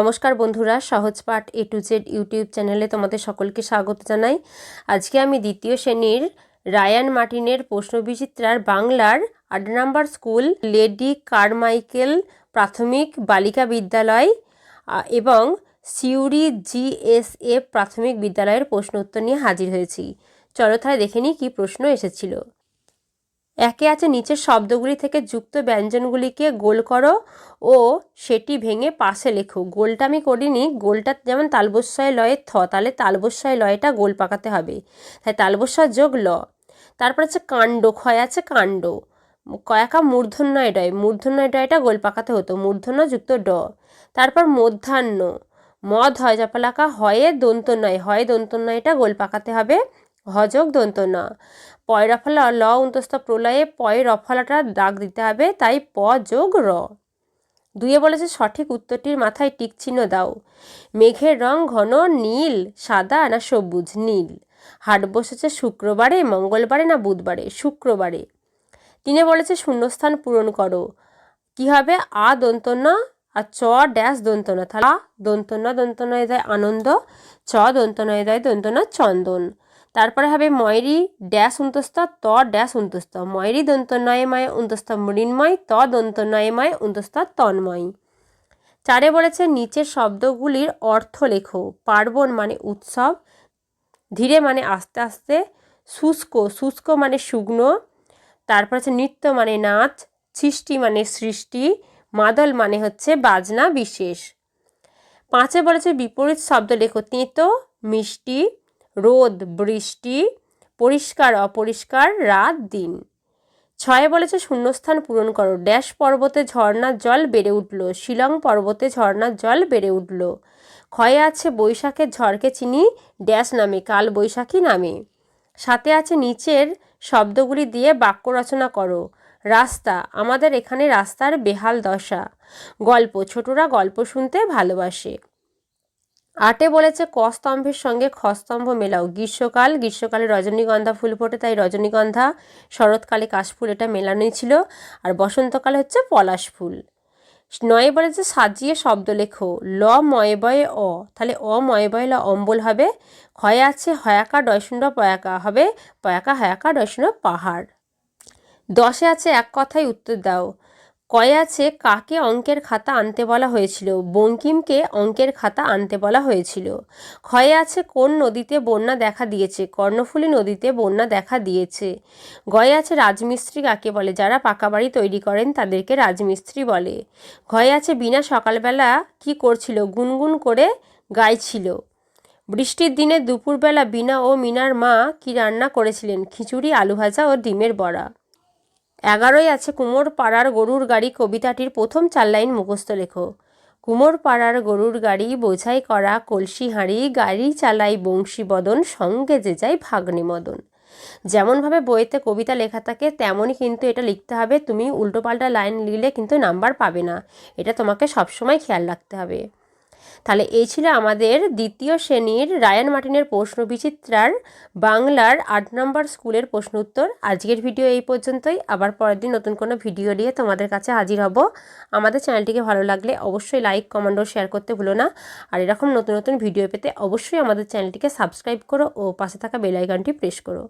নমস্কার বন্ধুরা, সহজ পাঠ এ টু জেড ইউটিউব চ্যানেলে তোমাদের সকলকে স্বাগত জানাই। আজকে আমি দ্বিতীয় শ্রেণির রায়ান মার্টিনের প্রশ্নবিচিত্রার বাংলার আট নম্বর স্কুল, লেডি কারমাইকেল প্রাথমিক বালিকা বিদ্যালয় এবং সিউড়ি জিএসএফ প্রাথমিক বিদ্যালয়ের প্রশ্ন উত্তর নিয়ে হাজির হয়েছি। চলো তাহলে দেখে নিই কী প্রশ্ন এসেছিল। একে আছে নিচের শব্দগুলি থেকে যুক্ত ব্যঞ্জনগুলিকে গোল করো ও সেটি ভেঙে পাশে লেখো। গোলটা আমি করিনি, গোলটা যেমন তালবস্বয় লয়ের থ, তাহলে তালবস্বয় লয়টা গোল পাকাতে হবে। তাই তালবস্বয় যোগ ল। তারপর আছে কাণ্ড ক্ষয় আছে কাণ্ড। কয়াকা মূর্ধন্যয় ডয় মূর্ধন্যয় ডয়টা গোল পাকাতে হতো, মূর্ধন্য যুক্ত ড। তারপর মধ্যাহ্ন। মদ হয় জপালাকা হয়ে দন্ত নয় হয় দন্ত নয়টা গোল পাকাতে হবে। হযোগ দন্ত ন। পয় রফলা ল উন্তস্ত প্রলয়ে পয় রফলাটা দাগ দিতে হবে, তাই প যোগ র। দুইয়ে বলেছে, সঠিক উত্তরটির মাথায় টিক চিহ্ন দাও। মেঘের রং ঘন, নীল, সাদা না সবুজ, নীল। হাট বসেছে শুক্রবারে, মঙ্গলবারে না বুধবারে? শুক্রবারে। তিনে বলেছে, শূন্যস্থান পূরণ করো। কি হবে? আ দন্তন্য আর চ ড্যাশ দন্তনা আ দন্তন্য দন্তনয় দেয় আনন্দ, চ দন্তনয় দেয় দন্তনা চন্দন। তারপরে হবে ময়রি ড্যাশ উন্তস্ত ত ড্যাশ উন্তস্ত ময়রি দন্তনয় মায় উন্তস্ত মৃন্ময় ত দন্তনয় মায় উন্তস্ত তন্ময় চারে বলেছে, নিচের শব্দগুলির অর্থ লেখো। পার্বণ মানে উৎসব, ধীরে মানে আস্তে আস্তে। শুষ্ক শুষ্ক মানে শুকনো তারপর হচ্ছে নৃত্য মানে নাচ, সৃষ্টি মানে সৃষ্টি। মাদল মানে হচ্ছে বাজনা বিশেষ। পাঁচে বলেছে, বিপরীত শব্দ লেখো, তেঁতো, মিষ্টি। রোদ, বৃষ্টি, পরিষ্কার, অপরিষ্কার, রাত, দিন। ছয়ে বলেছে, শূন্যস্থান পূরণ করো। ড্যাশ পর্বতে ঝর্ণার জল বেড়ে উঠল। শিলং পর্বতে ঝর্ণার জল বেড়ে উঠল। ক্ষয়ে আছে বৈশাখের ঝড়কে চিনি, ড্যাশ নামে, কাল বৈশাখী নামে। সাথে আছে নিচের শব্দগুলি দিয়ে বাক্য রচনা করো। রাস্তা, আমাদের এখানে রাস্তার বেহাল দশা। গল্প, ছোটরা গল্প শুনতে ভালোবাসে। আটে বলেছে, কস্তম্ভের সঙ্গে খস্তম্ভ মেলাও। গ্রীষ্মকাল, গ্রীষ্মকালে রজনীগন্ধা ফুল ফোটে, তাই রজনীগন্ধা, শরৎকালে কাশফুল এটা মেলানোই ছিল। আর বসন্তকালে হচ্ছে পলাশ ফুল। নয়ে বলেছে, সাজিয়ে শব্দ লেখো। ল ময় বয়ে অ। তাহলে অ ময় বয়ে ল অম্বল হবে। ক্ষয় আছে হয়াকা ডয়শূন্য পয়াকা হবে। পয়াকা, হয়াকা ডয়শূন্য পাহাড়। দশে আছে এক কথায় উত্তর দাও। কয়ে আছে, কাকে অঙ্কের খাতা আনতে বলা হয়েছিল? বঙ্কিমকে অঙ্কের খাতা আনতে বলা হয়েছিল। ক্ষয়ে আছে, কোন নদীতে বন্যা দেখা দিয়েছে? কর্ণফুলী নদীতে বন্যা দেখা দিয়েছে। গয়ে আছে, রাজমিস্ত্রি কাকে বলে? যারা পাকা বাড়ি তৈরি করেন তাদেরকে রাজমিস্ত্রি বলে। ঘয়ে আছে বিনা সকালবেলা কি করছিল? গুনগুন করে গাইছিল। বৃষ্টির দিনে দুপুরবেলা বিনা ও মিনার মা কি রান্না করেছিলেন? খিচুড়ি, আলু ভাজা ও ডিমের বড়া। এগারোই আছে কুমোর পাড়ার গরুর গাড়ি কবিতাটির প্রথম চার লাইন মুখস্থ লেখো। কুমোর পাড়ার গরুর গাড়ি বোঝাই করা, কলসি হাঁড়ি, গাড়ি চালাই বংশী বদন, সঙ্গে যে যায় ভাগ্নে মদন। যেমনভাবে বইতে কবিতা লেখা থাকে, তেমনই কিন্তু এটা লিখতে হবে। তুমি উল্টোপাল্টা লাইন লিখলে কিন্তু নাম্বার পাবে না। এটা তোমাকে সবসময় খেয়াল রাখতে হবে। তাহলে এই ছিল আমাদের দ্বিতীয় শ্রেণির রায়ান মার্টিনের প্রশ্ন বিচিত্রার বাংলার আট নম্বর স্কুলের প্রশ্ন উত্তর। আজকের ভিডিও এই পর্যন্তই। আবার পরের দিন নতুন কোনো ভিডিও নিয়ে তোমাদের কাছে হাজির হব। আমাদের চ্যানেলটিকে ভালো লাগলে অবশ্যই লাইক, কমেন্ট ও শেয়ার করতে ভুলো না। আর এরকম নতুন নতুন ভিডিও পেতে অবশ্যই আমাদের চ্যানেলটিকে সাবস্ক্রাইব করো ও পাশে থাকা বেল আইকনটি প্রেস করো।